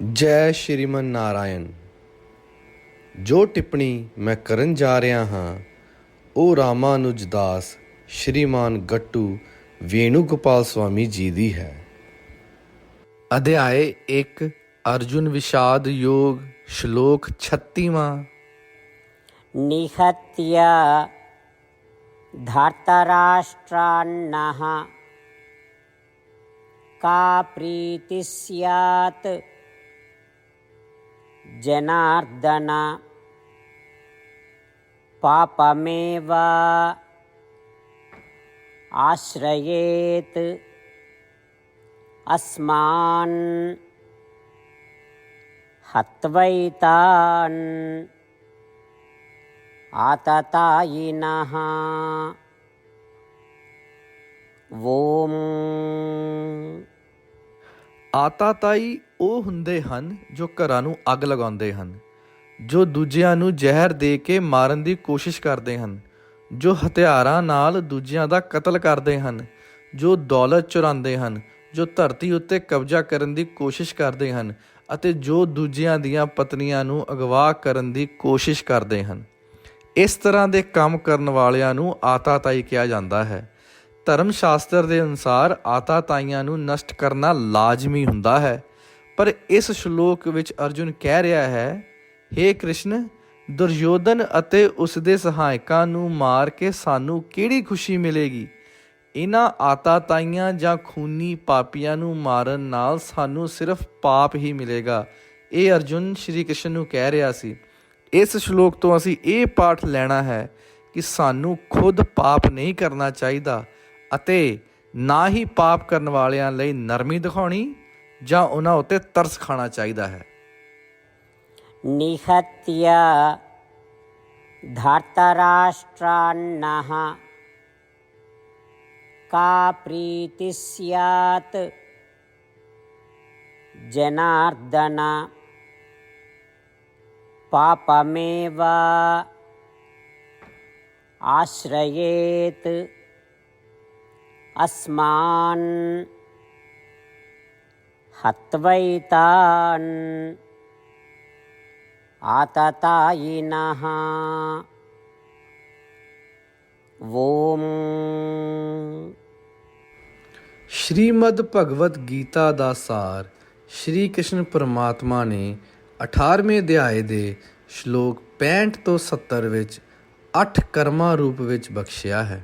ਜੈ ਸ਼੍ਰੀਮਨ ਨਾਰਾਇਣ, ਜੋ ਟਿੱਪਣੀ ਮੈਂ ਕਰਨ ਜਾ ਰਿਹਾ ਹਾਂ ਉਹ ਰਾਮਾਨੁਜ ਦਾਸ, ਸ਼੍ਰੀਮਾਨ ਗੱਟੂ ਵੇਣੂ ਗੋਪਾਲ ਸਵਾਮੀ ਜੀ ਦੀ ਹੈ। ਅਧਿਆਏ 1 ਅਰਜੁਨ ਵਿਸ਼ਾਦ ਯੋਗ, ਸ਼ਲੋਕ 36ਵਾਂ ਨਿਹਤਿਆ ਧਰਤਰਾਸ਼ਟਰਾਨਹ ਕਾ ਪ੍ਰੀਤਿ जनार्दन। पापमेव। आश्रयेत्। अस्मान्। हत्वैतान्। आततायिनः। ॐ ਆਤਾਤਾਈ ਉਹ ਹੁੰਦੇ ਹਨ ਜੋ ਘਰਾਂ ਨੂੰ ਅੱਗ ਲਗਾਉਂਦੇ ਹਨ, ਜੋ ਦੂਜਿਆਂ ਨੂੰ ਜ਼ਹਿਰ ਦੇ ਕੇ ਮਾਰਨ ਦੀ ਕੋਸ਼ਿਸ਼ ਕਰਦੇ ਹਨ, ਜੋ ਹਥਿਆਰਾਂ ਨਾਲ ਦੂਜਿਆਂ ਦਾ ਕਤਲ ਕਰਦੇ ਹਨ, ਜੋ ਦੌਲਤ ਚੁਰਾਉਂਦੇ ਹਨ, ਜੋ ਧਰਤੀ ਉੱਤੇ ਕਬਜ਼ਾ ਕਰਨ ਦੀ ਕੋਸ਼ਿਸ਼ ਕਰਦੇ ਹਨ ਅਤੇ ਜੋ ਦੂਜਿਆਂ ਦੀਆਂ ਪਤਨੀਆਂ ਨੂੰ ਅਗਵਾ ਕਰਨ ਦੀ ਕੋਸ਼ਿਸ਼ ਕਰਦੇ ਹਨ। ਇਸ ਤਰ੍ਹਾਂ ਦੇ ਕੰਮ ਕਰਨ ਵਾਲਿਆਂ ਨੂੰ ਆਤਾਤਾਈ ਕਿਹਾ ਜਾਂਦਾ ਹੈ। ਧਰਮ ਸ਼ਾਸਤਰ ਦੇ ਅਨੁਸਾਰ ਆਤਾ ਤਾਈਆਂ ਨੂੰ ਨਸ਼ਟ ਕਰਨਾ ਲਾਜ਼ਮੀ ਹੁੰਦਾ ਹੈ। ਪਰ ਇਸ ਸ਼ਲੋਕ ਵਿੱਚ ਅਰਜੁਨ ਕਹਿ ਰਿਹਾ ਹੈ हे ਕ੍ਰਿਸ਼ਨ, ਦੁਰਯੋਧਨ ਅਤੇ ਉਸ ਦੇ ਸਹਾਇਕਾਂ ਨੂੰ ਮਾਰ ਕੇ ਸਾਨੂੰ ਕਿਹੜੀ ਖੁਸ਼ੀ ਮਿਲੇਗੀ? ਇਹਨਾਂ ਆਤਾ ਤਾਈਆਂ ਜਾਂ ਖੂਨੀ ਪਾਪੀਆਂ ਨੂੰ ਮਾਰਨ ਨਾਲ ਸਾਨੂੰ ਸਿਰਫ ਪਾਪ ਹੀ ਮਿਲੇਗਾ। ਇਹ ਅਰਜੁਨ ਸ਼੍ਰੀ ਕ੍ਰਿਸ਼ਨ ਨੂੰ ਕਹਿ ਰਿਹਾ ਸੀ। ਇਸ ਸ਼ਲੋਕ ਤੋਂ ਅਸੀਂ ਇਹ ਪਾਠ ਲੈਣਾ ਹੈ ਕਿ ਸਾਨੂੰ ਖੁਦ ਪਾਪ ਨਹੀਂ ਕਰਨਾ ਚਾਹੀਦਾ। ਅਤੇ ਨਾ ਹੀ ਪਾਪ ਕਰਨ ਵਾਲਿਆਂ ਲਈ ਨਰਮੀ ਦਿਖਾਉਣੀ ਜਾਂ ਉਹਨਾਂ ਉੱਤੇ ਤਰਸ ਖਾਣਾ ਚਾਹੀਦਾ ਹੈ निहत्य धार्तराष्ट्रान्नः का प्रीतिः स्यात् जनार्दन पापमेव आश्रयेत् अस्मान् हत्वैतान् आततायिनः ॐ ਸ਼੍ਰੀਮਦ ਭਗਵਦ ਗੀਤਾ ਦਾ ਸਾਰ ਸ਼੍ਰੀ ਕ੍ਰਿਸ਼ਨ ਪਰਮਾਤਮਾ ਨੇ 18ਵੇਂ ਅਧਿਆਏ ਦੇ ਸ਼ਲੋਕ 65 ਤੋਂ 70 ਵਿੱਚ 8 ਕਰਮਾਂ ਰੂਪ ਵਿੱਚ ਬਖਸ਼ਿਆ ਹੈ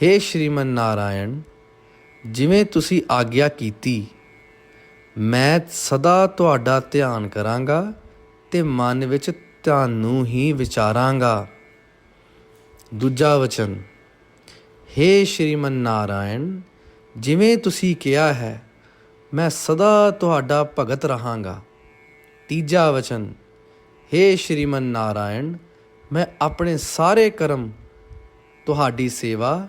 हे ਸ਼੍ਰੀਮਨ ਨਾਰਾਇਣ ਜਿਵੇਂ ਤੁਸੀਂ ਆਗਿਆ ਕੀਤੀ ਮੈਂ ਸਦਾ ਤੁਹਾਡਾ ਧਿਆਨ ਕਰਾਂਗਾ ਤੇ ਮਨ ਵਿੱਚ ਤੁਹਾਨੂੰ ਹੀ ਵਿਚਾਰਾਂਗਾ ਦੂਜਾ ਵਚਨ हे ਸ਼੍ਰੀਮਨ ਨਾਰਾਇਣ ਜਿਵੇਂ ਤੁਸੀਂ ਕਿਹਾ ਹੈ ਮੈਂ ਸਦਾ ਤੁਹਾਡਾ ਭਗਤ ਰਹਾਂਗਾ ਤੀਜਾ ਵਚਨ हे ਸ਼੍ਰੀਮਨ ਨਾਰਾਇਣ ਮੈਂ ਆਪਣੇ ਸਾਰੇ ਕਰਮ ਤੁਹਾਡੀ ਸੇਵਾ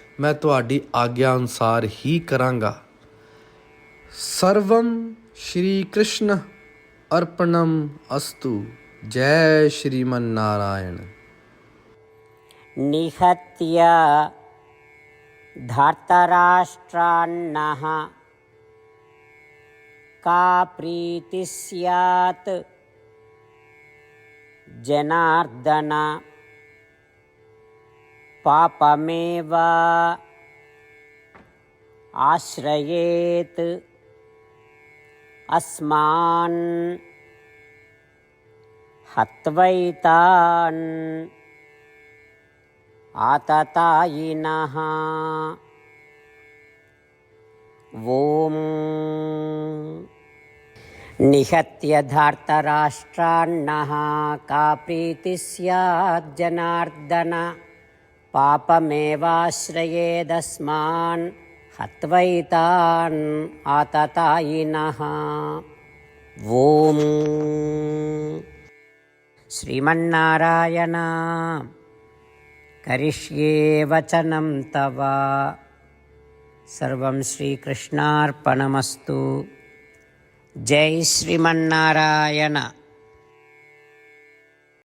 ਮੈਂ ਤੁਹਾਡੀ ਆਗਿਆ ਅਨੁਸਾਰ ਹੀ ਕਰਾਂਗਾ ਸਰਵਮ ਸ਼੍ਰੀ ਕ੍ਰਿਸ਼ਨ ਅਰਪਣਮ ਅਸਤੂ ਜੈ ਸ਼੍ਰੀਮਨ ਨਾਰਾਇਣ निहत्य धार्तराष्ट्रान्नः का प्रीतिः स्यात् जनार्दन పాపమేవ ఆశ్రయేత్ అస్మాన్ హత్వైతాన్ ఆతతాయిన. ఓం నిహత్య ధార్తరాష్ట్రాన్న కా ప్రీతి సద్జనార్దన పాపమేవాశ్రయేదస్మాన్ హత్వైతాన్ ఆతతాయిన. ఓం శ్రీమన్నారాయణ. కరిష్యే వచనం తవ. సర్వం శ్రీకృష్ణార్పణమస్తు. జై శ్రీమన్నారాయణ.